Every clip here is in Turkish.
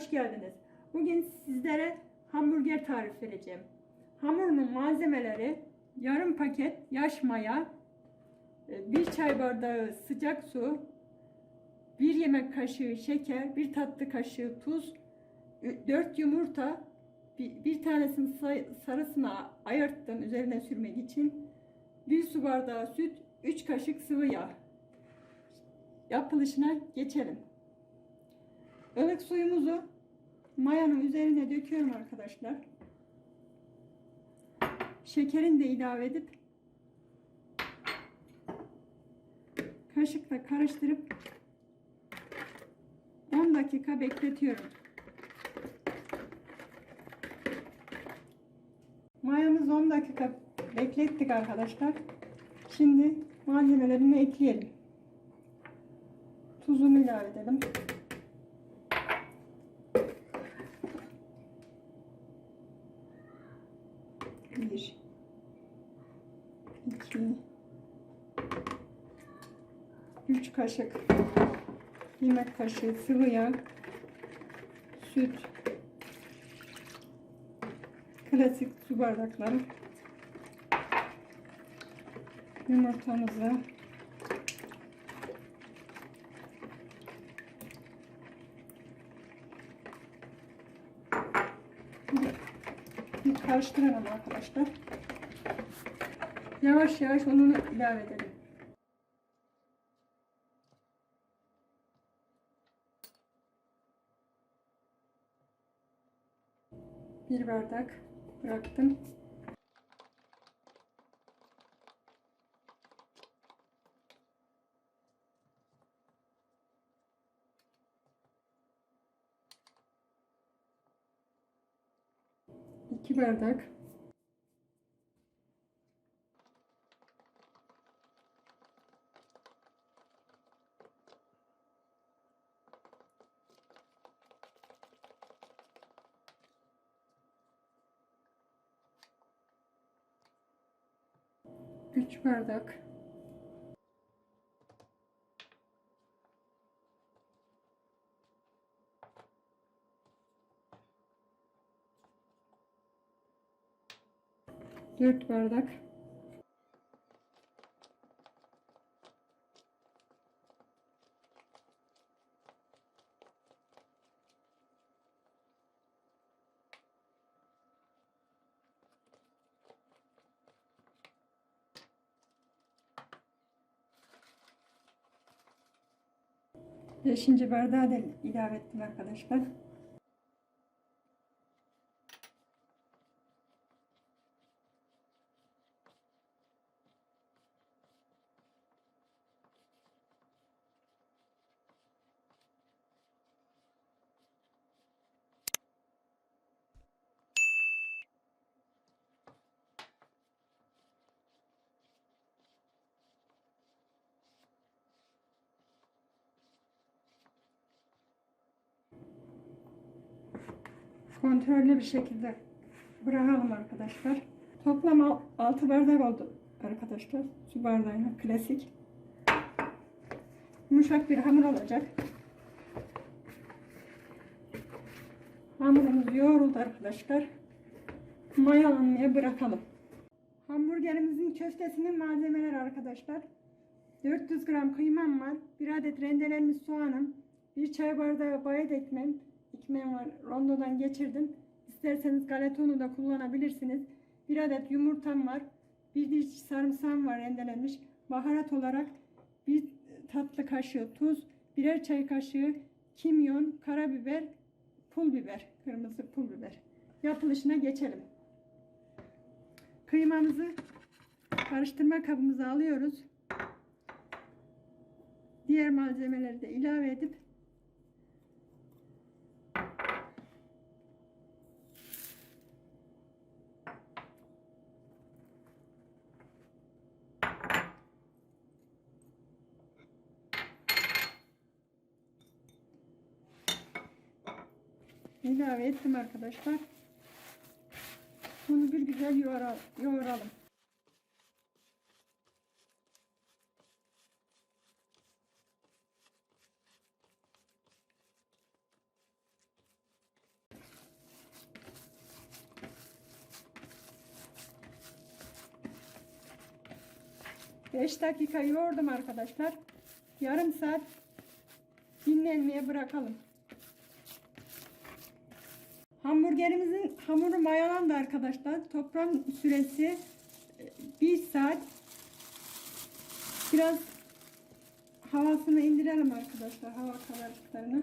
hoş geldiniz. Bugün sizlere hamburger tarif vereceğim. Hamurunun malzemeleri yarım paket yaş maya, e, bir çay bardağı sıcak su, bir yemek kaşığı şeker, bir tatlı kaşığı tuz, 4 yumurta, bir, tanesini sarısına ayırttım üzerine sürmek için. Bir su bardağı süt, 3 kaşık sıvı yağ. Yapılışına geçelim. Ilık suyumuzu mayanın üzerine döküyorum arkadaşlar. Şekerini de ilave edip kaşıkla karıştırıp 10 dakika bekletiyorum. Mayamızı 10 dakika beklettik arkadaşlar. Şimdi malzemelerini ekleyelim. Tuzunu ilave edelim. 3 kaşık yemek kaşığı sıvı yağ, süt, klasik su bardakları, yumurtamızı, bir karıştıralım arkadaşlar. Yavaş yavaş onu ilave edelim. Bir bardak bıraktım. İki bardak Üç bardak. Dört bardak Beşinci bardağı da ilave ettim arkadaşlar. kontrollü bir şekilde bırakalım arkadaşlar. Toplam 6 bardak oldu arkadaşlar. Su bardağıyla klasik. Yumuşak bir hamur olacak. Hamurumuz yoğruldu arkadaşlar. Mayalanmaya bırakalım. Hamburgerimizin köftesinin malzemeleri arkadaşlar. 400 gram kıymam var. 1 adet rendelenmiş soğanım. 1 çay bardağı bayat ekmem. 2 memar rondodan geçirdim. İsterseniz galetonu da kullanabilirsiniz. Bir adet yumurtam var. Bir diş sarımsağım var rendelenmiş. Baharat olarak bir tatlı kaşığı tuz, birer çay kaşığı kimyon, karabiber, pul biber, kırmızı pul biber. Yapılışına geçelim. Kıymamızı karıştırma kabımıza alıyoruz. Diğer malzemeleri de ilave edip ilave ettim arkadaşlar. Bunu bir güzel yoğuralım. Beş dakika yoğurdum arkadaşlar. Yarım saat dinlenmeye bırakalım. Hamburgerimizin hamuru mayalandı arkadaşlar. Toplam süresi 1 saat. Biraz havasını indirelim arkadaşlar. Hava kararıklarını.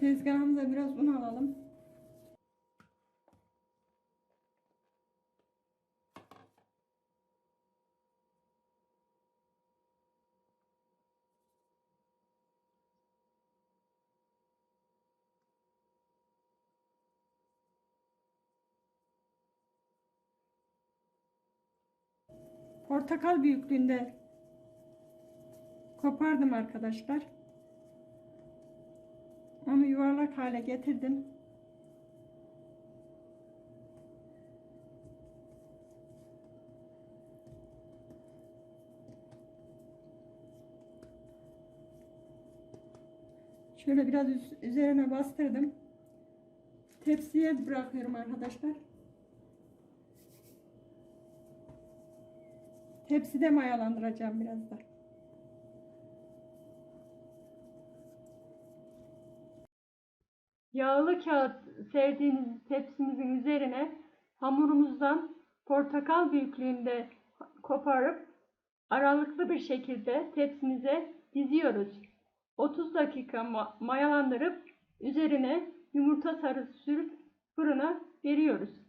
Tezgahımıza biraz un alalım. Portakal büyüklüğünde kopardım arkadaşlar. Onu yuvarlak hale getirdim. Şöyle biraz üz- üzerine bastırdım. Tepsiye bırakıyorum arkadaşlar. Tepside mayalandıracağım biraz da. Yağlı kağıt serdiğimiz tepsimizin üzerine hamurumuzdan portakal büyüklüğünde koparıp aralıklı bir şekilde tepsimize diziyoruz. 30 dakika ma- mayalandırıp üzerine yumurta sarısı sürüp fırına veriyoruz.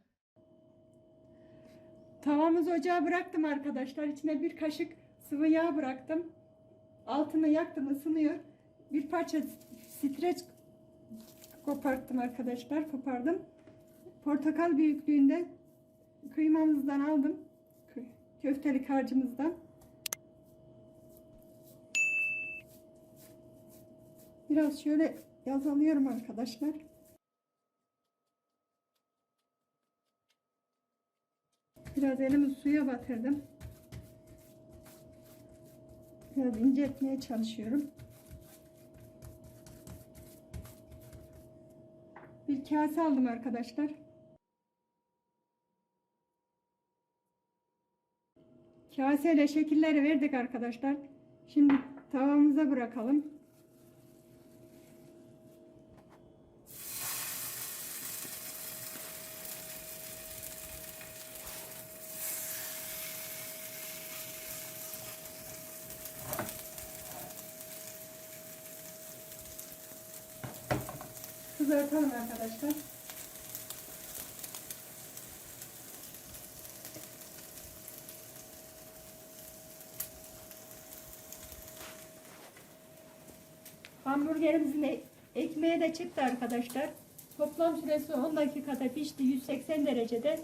Tavamızı ocağa bıraktım arkadaşlar. İçine bir kaşık sıvı yağ bıraktım. Altını yaktım ısınıyor. Bir parça streç koparttım arkadaşlar. Kopardım. Portakal büyüklüğünde kıymamızdan aldım. Köftelik harcımızdan. Biraz şöyle yazalıyorum arkadaşlar. Biraz elimi suya batırdım. Biraz inceltmeye çalışıyorum. Bir kase aldım arkadaşlar. Kaseyle şekilleri verdik arkadaşlar. Şimdi tavamıza bırakalım. Kızartalım arkadaşlar. Hamburgerimizin e- ekmeği de çıktı arkadaşlar. Toplam süresi 10 dakikada pişti 180 derecede.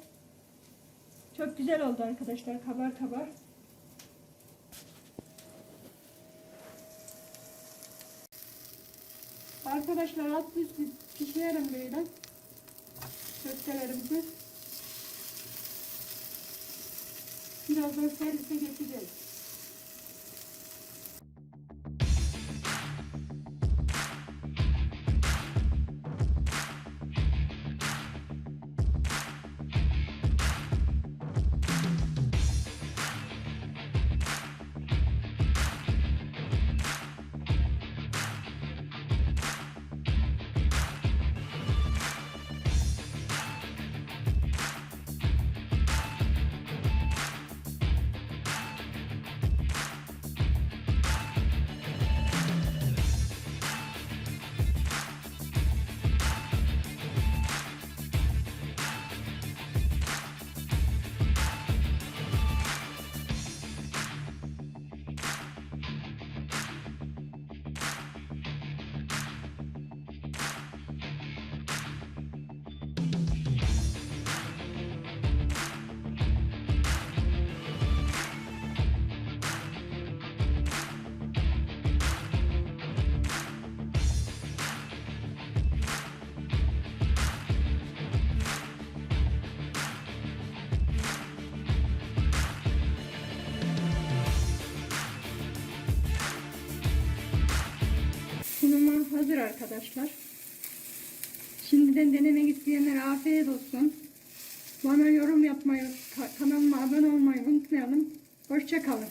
Çok güzel oldu arkadaşlar kabar kabar. Arkadaşlar alt üstü pişirelim böyle. Köftelerimizi. Birazdan servise geçeceğiz. Hazır arkadaşlar. Şimdiden denemek isteyenlere afiyet olsun. Bana yorum yapmayı, ka- kanalıma abone olmayı unutmayalım. Hoşçakalın.